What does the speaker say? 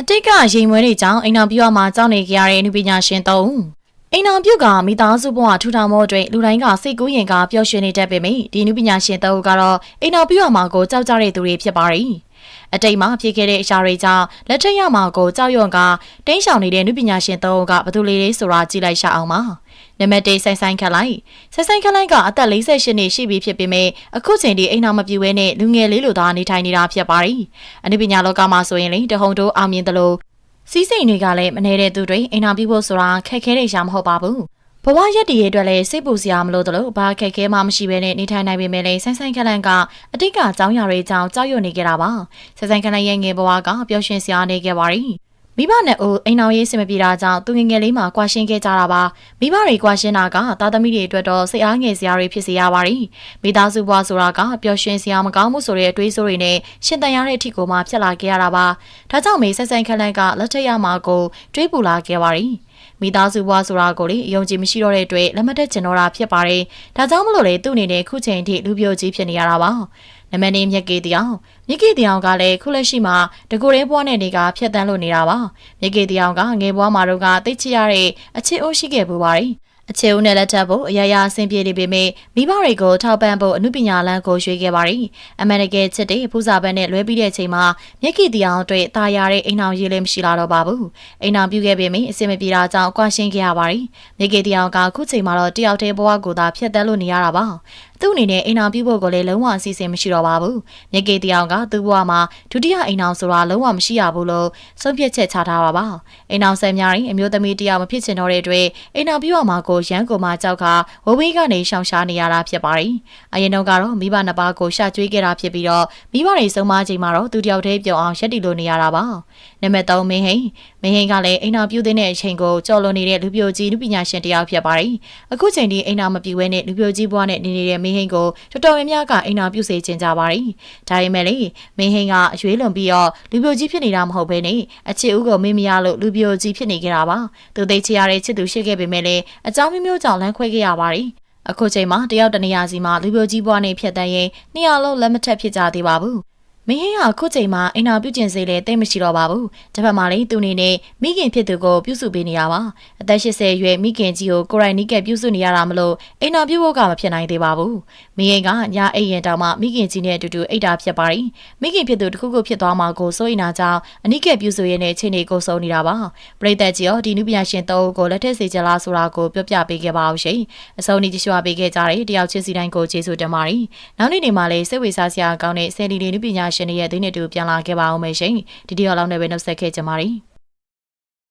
အတိတ်ကရင်မွေးတွေကြောင့်အိမ်တော်ပြုတ်မှာကြောင်းနေကြရတဲ့နုပညာရှင်သုံးဦးအိမ်တော်ပြုတ်ကမိသားစုဘဝထူထောင်မှုအတွက်လူတိုင်းကစိတ်ကူးရင်ကပျော်ရွှင်နေတတ်ပေမယ့်ဒီနုပညာရှင်သုံးဦးကတော့အိမ်တော်ပြုတ်မှာကိုကြောက်ကြတဲ့သူတွေဖြစ်ပါတယ် အတိတ်မှာဖြစ်ခဲ့တဲ့အရာတွေကြောင့်လက်ထက်ရမှာကိုကြောက်ရွံ့ကတင်းရှောင်နေတဲ့နုပညာရှင်သုံးဦးကဘယ်သူလေးလေးဆိုတာကြည့်လိုက်ရှာအောင်ပါနံပါတ်1ဆိုင်ဆိုင်ခက်လိုက်ဆိုင်ဆိုင်ခက်လိုက်ကအသက်48နှစ်ရှိပြီဖြစ်ပေမဲ့အခုချိန်ဒီအိမ်တော်မပြူဘဲနဲ့လူငယ်လေးလိုသာနေထိုင်နေတာဖြစ်ပါတယ်အနုပညာလောကမှာဆိုရင်လေတဟုန်တို့အောင်မြင်တယ်လို့စီးစိမ်တွေကလည်းမနေတဲ့သူတွေအိမ်တော်ပြဖို့ဆိုတာခက်ခဲတဲ့ရှာမဟုတ်ပါဘူး ဘဝရက်တည်ရဲ့အတွက်လည်းစိတ်ပူစရာမလိုသလိုဘာခက်ခဲမှမရှိဘဲနဲ့နေထိုင်နိုင်ပေမဲ့လည်းဆိုင်ဆိုင်ခက်လန့်ကအတိတ်ကအကြောင်းအရာတွေကြောင့်ကြောက်ရွံ့နေကြတာပါဆိုင်ဆိုင်ခက်လန့်ရဲ့ငယ်ဘဝကပျော်ရွှင်စရာနေခဲ့ပါရီ မိဘနဲ့အိုအိမ်အောင်ရေးစင်မပြေတာကြောင့်သူငယ်ငယ်လေးမှာကွာရှင်းခဲ့ကြတာပါမိဘတွေကွာရှင်းတာကသားသမီးတွေအတွက်တော့စိတ်အားငယ်စရာတွေဖြစ်စေရပါရီမိသားစုဘဝဆိုတာကပျော်ရွှင်စရာမကောင်းမှုဆိုတဲ့အတွေးဆိုးတွေနဲ့ရှင်တန်ရတဲ့အထီကိုမှဖြစ်လာခဲ့ရတာပါဒါကြောင့်မေဆက်ဆိုင်ခက်လန့်ကလက်ထက်ရမှာကိုတွေးပူလာခဲ့ပါရီမိသားစုဘဝဆိုတာကိုလေအယုံကြည်မရှိတော့တဲ့အတွက်လက်မတက်ကျင်တော့တာဖြစ်ပါတယ်။ဒါကြောင့်မလို့လေသူ့အနေနဲ့ခုချိန်ထိလူပြိုကြီးဖြစ်နေရတာပါ။န မနေမြက်ကေတရားမြက်ကေတရားကလည်းခုလက်ရှိမှာတကူရဲဘွားနဲ့နေကဖြတ်တန်းလို့နေတာပါ။မြက်ကေတရားကငယ်ဘွားမှာတော့ကတိတ်ချရတဲ့အချစ်အိုးရှိခဲ့ပူပါတယ်။အချေဦးနဲ့လက်ထပ်ဖို့အရာရာအဆင်ပြေနေပေမဲ့မိဘတွေကိုထောက်ပံ့ဖို့အမှုပညာလမ်းကိုရွှေ့ခဲ့ပါရီအမေရိကန်ချစ်တဲ့ဖူးစာဘက်နဲ့လွဲပြီးတဲ့အချိန်မှာမျက်ကြည်တရားအတွက်တာယာတဲ့အိမ်အောင်ရေးလည်းမရှိလာတော့ပါဘူးအိမ်အောင်ပြုခဲ့ပေမဲ့အဆင်မပြေတာကြောင့်ကွာရှင်းခဲ့ရပါရီမျက်ကြည်တရားကအခုချိန်မှာတော့တယောက်တည်းဘဝကိုသာဖျက်ဆီးလို့နေရတာပါသူ့အနေနဲ့အိမ်အောင်ပြုဖို့ကိုလည်းလုံးဝအစီအစဉ်မရှိတော့ပါဘူးမျက်ကြည်တရားကသူ့ဘဝမှာဒုတိယအိမ်အောင်ဆိုတာလုံးဝမရှိရဘူးလို့ဆုံးဖြတ်ချက်ချထားပါပါအိမ်အောင်ဆယ်များရင်အမျိုးသမီးတရားမဖြစ်ချင်တော့တဲ့အတွက်အိမ်အောင်ပြုရမှာကိုရန်ကိုမှကြောက်ကဝဝေးကနေရှောင်ရှားနေရတာဖြစ်ပါတယ်။အရင်တော့ကတော့မိဘနှစ်ပါးကိုရှာကျွေးခဲ့တာဖြစ်ပြီးတော့မိဘတွေဆုံးမချိန်မှာတော့သူတယောက်တည်းပြုံအောင်ရက်တီလို့နေရတာပါ။နံပါတ်3မင်းဟိန်မင်းဟိန်ကလည်းအိမ်နာပြုတဲ့အချိန်ကိုကြော်လွန်နေတဲ့လူပြိုကြီးလူပညာရှင်တယောက်ဖြစ်ပါတယ်။အခုချိန်ဒီအိမ်နာမပြူဘဲနဲ့လူပြိုကြီးဘွားနဲ့နေနေတဲ့မင်းဟိန်ကိုတော်တော်များများကအိမ်နာပြုစေချင်ကြပါတယ်။ဒါပေမဲ့လေမင်းဟိန်ကအရွေးလွန်ပြီးတော့လူပြိုကြီးဖြစ်နေတာမဟုတ်ဘဲနဲ့အချစ်ဦးကိုမင်းမရလို့လူပြိုကြီးဖြစ်နေကြတာပါ။သူသိချရတဲ့ချစ်သူရှိခဲ့ပေမဲ့လည်းအကြောင်းမျိုးမျိုးကြောင့်လမ်းခွဲခဲ့ရပါတယ်။အခုချိန်မှာတယောက်တနေရာစီမှာလူပြိုကြီးဘွားနေဖြတ်တန်းရင်နှစ်ယောက်လုံးလက်မထက်ဖြစ်ကြသေးပါဘူး။ မင်းဟင်းဟာခုချိန်မှာအိမ်နာပြုကျင်စေလဲတိတ်မရှိတော့ပါဘူးတစ်ဖက်မှာလည်းသူအနေနဲ့မိခင်ဖြစ်သူကိုပြုစုပေးနေရပါအသက်80အရွယ်မိခင်ကြီးကိုကိုရိုင်းနီးကပြုစုနေရတာမလို့အိမ်နာပြုဖို့ကမဖြစ်နိုင်သေးပါဘူးမင်းဟင်းကညာအိမ်ရင်တောင်မှမိခင်ကြီးနဲ့အတူတူအိတ်တာဖြစ်ပါရီမိခင်ဖြစ်သူတစ်ခုခုဖြစ်သွားမှာကိုစိုးရိမ်တာကြောင့်အနိကပြုစုရတဲ့ချိန်တွေကိုစုံနေတာပါပရိသတ်ကြီးရောဒီနုပညာရှင်သုံးကိုလက်ထက်စေချလားဆိုတာကိုပြောပြပေးခဲ့ပါအောင်ရှင်အဆုံးนี้ကြည့်ရှုပေးခဲ့ကြတဲ့တယောက်ချင်းစီတိုင်းကိုကျေးဇူးတင်ပါတယ်နောက်နေ့နေမှာလည်းစိတ်ဝေစားစရာကောင်းတဲ့ဆယ်လီလီနုပညာရှင်တွေရဲ့အသေးနဲ့တူပြန်လာခဲ့ပါအောင်မယ်ရှင်ဒီဒီယောက်လောက်နဲ့ပဲနှုတ်ဆက်ခဲ့ကြပါမယ်